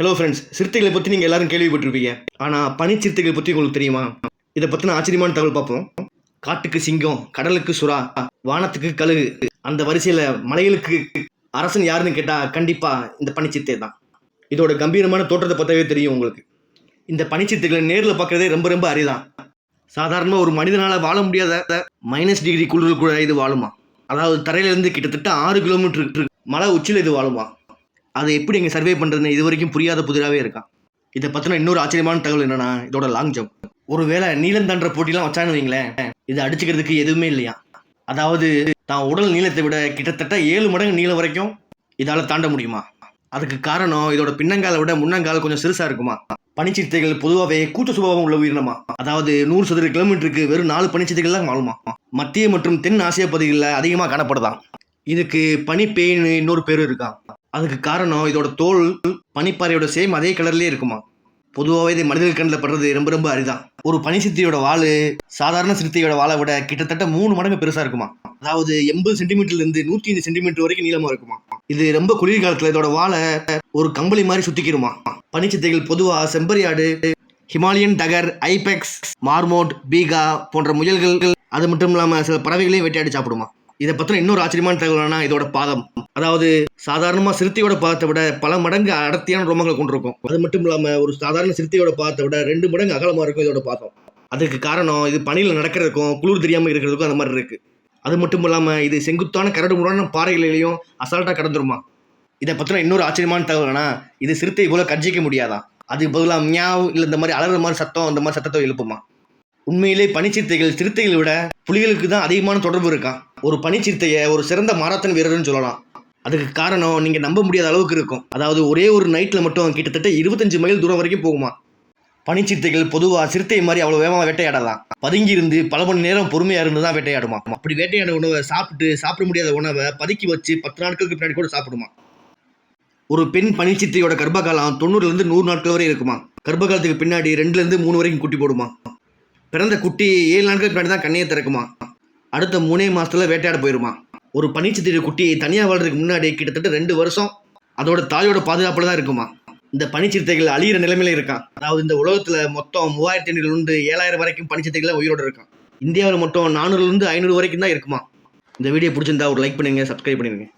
Hello friends சிறுத்தைகளை பற்றி நீங்கள் எல்லாரும் கேள்விப்பட்டிருப்பீங்க. ஆனால் பனிச்சிறுத்தைகளை பற்றி உங்களுக்கு தெரியுமா? இதை பற்றின ஆச்சரியமான தகவல் பார்ப்போம். காட்டுக்கு சிங்கம் கடலுக்கு சுறா வானத்துக்கு கழுகு. அந்த வரிசையில் மலைகளுக்கு அரசன் யாருன்னு கேட்டால் கண்டிப்பாக இந்த பனிச்சித்தை தான். இதோட கம்பீரமான தோற்றத்தை பற்றவே தெரியும் உங்களுக்கு. இந்த பனிச்சித்தைகளை நேரில் பார்க்குறதே ரொம்ப ரொம்ப அரிதான். சாதாரணமாக ஒரு மனிதனால் வாழ முடியாத மைனஸ் டிகிரி குளிர் கூட இது வாழுமா? அதாவது தரையிலேருந்து கிட்டத்தட்ட ஆறு கிலோமீட்டர் மலை உச்சியில் இது வாழுமா? அதை எப்படி எங்கள் சர்வே பண்ணுறதுன்னு இது வரைக்கும் புரியாத புதிராகவே இருக்கான். இதை பற்றின இன்னொரு ஆச்சரியமான தகவல் என்னன்னா இதோட லாங் ஜம்ப் ஒருவேளை நீளம் தாண்டுற போட்டிலாம் வச்சான்னு வைங்களேன் இதை அடிச்சுக்கிறதுக்கு எதுவுமே இல்லையா? அதாவது தான் உடல் நீளத்தை விட கிட்டத்தட்ட ஏழு மடங்கு நீளம் வரைக்கும் இதால் தாண்ட முடியுமா? அதுக்கு காரணம் இதோட பின்னங்காலை விட முன்னங்கால் கொஞ்சம் சிறுசாக இருக்குமா? பனிச்சிறுத்தைகள் பொதுவாகவே கூட்ட சுபாவம் உள்ள உயிரினமா? அதாவது நூறு சதுர கிலோமீட்டருக்கு வெறும் நாலு பனிச்சிறுத்தைகள் தான் வாழுமா? மத்திய மற்றும் தென் ஆசிய பகுதிகளில் அதிகமாக காணப்படுதான். இதுக்கு பனிப்பேய்னு இன்னொரு பேரும் இருக்கான் அதுக்கு காரணம் இதோட தோல் பனிப்பாறையோட சேம் அதே கலர்லேயே இருக்குமா? பொதுவாகவே இது மனிதர்கள் கண்ணில் படுறது ரொம்ப ரொம்ப அரிதான். ஒரு பனி சித்தியோட வால் சாதாரண சித்தியோட வாழை விட கிட்டத்தட்ட மூணு மடங்கு பெருசாக இருக்குமா? அதாவது எண்பது சென்டிமீட்டர்லேருந்து நூற்றி ஐந்து சென்டிமீட்டர் வரைக்கும் நீளமாக இருக்குமா? இது ரொம்ப குளிர் காலத்தில் இதோட வாழை ஒரு கம்பளி மாதிரி சுற்றிக்கிருமா பனிச்சித்தைகள் பொதுவாக செம்பரியாடு ஹிமாலயன் டகர் ஐபெக்ஸ் மார்மோட் பீகா போன்ற முயல்கள் அது மட்டும் இல்லாமல் சில பறவைகளையும் வேட்டையாடி சாப்பிடுமா? இதை பற்றின இன்னொரு ஆச்சரியமான தகவல்னா இதோட பாதம். அதாவது சாதாரணமாக சிறுத்தையோட பாதத்தை விட பல மடங்கு அடர்த்தியான ரோமங்களை கொண்டிருக்கும். அது மட்டும் இல்லாமல் ஒரு சாதாரண சிறுத்தையோட பாதத்தை விட ரெண்டு மடங்கு அகலமாக இருக்கும் இதோட பாதம். அதுக்கு காரணம் இது பனியில் நடக்கிறதுக்கும் குளிர் தெரியாமல் இருக்கிறதுக்கும் அந்த மாதிரி இருக்குது அது மட்டும் இல்லாமல் இது செங்குத்தான கரடு முரடான பாறைகளிலையும் அசால்ட்டாக கடந்துருமா? இதை பற்றின இன்னொரு ஆச்சரியமான தகவல்னா இது சிறுத்தை போல கர்ஜிக்க முடியாதா? அதுக்கு பதிலாக மியாவ் இல்லை இந்த மாதிரி அலற மாதிரி சத்தம் அந்த மாதிரி சத்தத்தை எழுப்புமா? உண்மையிலே பனிச்சிறுத்தைகள் சிறுத்தைகளை விட புலிகளுக்கு தான் அதிகமான தொடர்பு இருக்கான் ஒரு பனிச்சிறுத்தையை ஒரு சிறந்த மாரத்தான் வீரர்னு சொல்லலாம். அதுக்கு காரணம் நீங்கள் நம்ப முடியாத அளவுக்கு இருக்கும். அதாவது ஒரே ஒரு நைட்டில் மட்டும் கிட்டத்தட்ட இருபத்தஞ்சு மைல் தூரம் வரைக்கும் போகுமா? பனிச்சிறுத்தைகள் பொதுவாக சிறுத்தை மாதிரி அவ்வளோ வேகமாக வேட்டையாடலாம். பதுங்கி இருந்து பல மணி நேரம் பொறுமையாக இருந்து தான் வேட்டையாடுமா? அப்படி வேட்டையாட உணவை சாப்பிட்டு சாப்பிட முடியாத உணவை பதுக்கி வச்சு பத்து நாட்களுக்கு பின்னாடி கூட சாப்பிடுமா? ஒரு பெண் பனிச்சித்தையோட கர்ப்பகாலம் தொண்ணூறுலேருந்து நூறு நாட்கள் வரை இருக்குமா? கர்ப்பகாலத்துக்கு பின்னாடி ரெண்டுலேருந்து மூணு வரைக்கும் குட்டி போடுமா? பிறந்த குட்டி ஏழு நாட்களுக்கு பின்னாடி தான் கண்ணையை திறக்குமா? அடுத்த மூணே மாதத்தில் வேட்டையாட போயிருமா? ஒரு பனிச்சித்திரி குட்டி தனியாக வாழ்றதுக்கு முன்னாடி கிட்டத்தட்ட ரெண்டு வருஷம் அதோட தாயோட பாதுகாப்பில் தான் இருக்குமா? இந்த பனிச்சிறுத்தைகள் அழியிற நிலைமையில இருக்கான் அதாவது இந்த உலகத்தில் மொத்தம் மூவாயிரத்தி ஐநூறுலேருந்து ஏழாயிரம் வரைக்கும் பனிச்சிறுத்தைகள் உயிரோடு இருக்கான் இந்தியாவில் மட்டும் நானூறுலேருந்து ஐநூறு வரைக்கும் தான் இருக்குமா? இந்த வீடியோ பிடிச்சிருந்தா ஒரு லைக் பண்ணுங்கள் சப்ஸ்கிரைப் பண்ணிடுங்க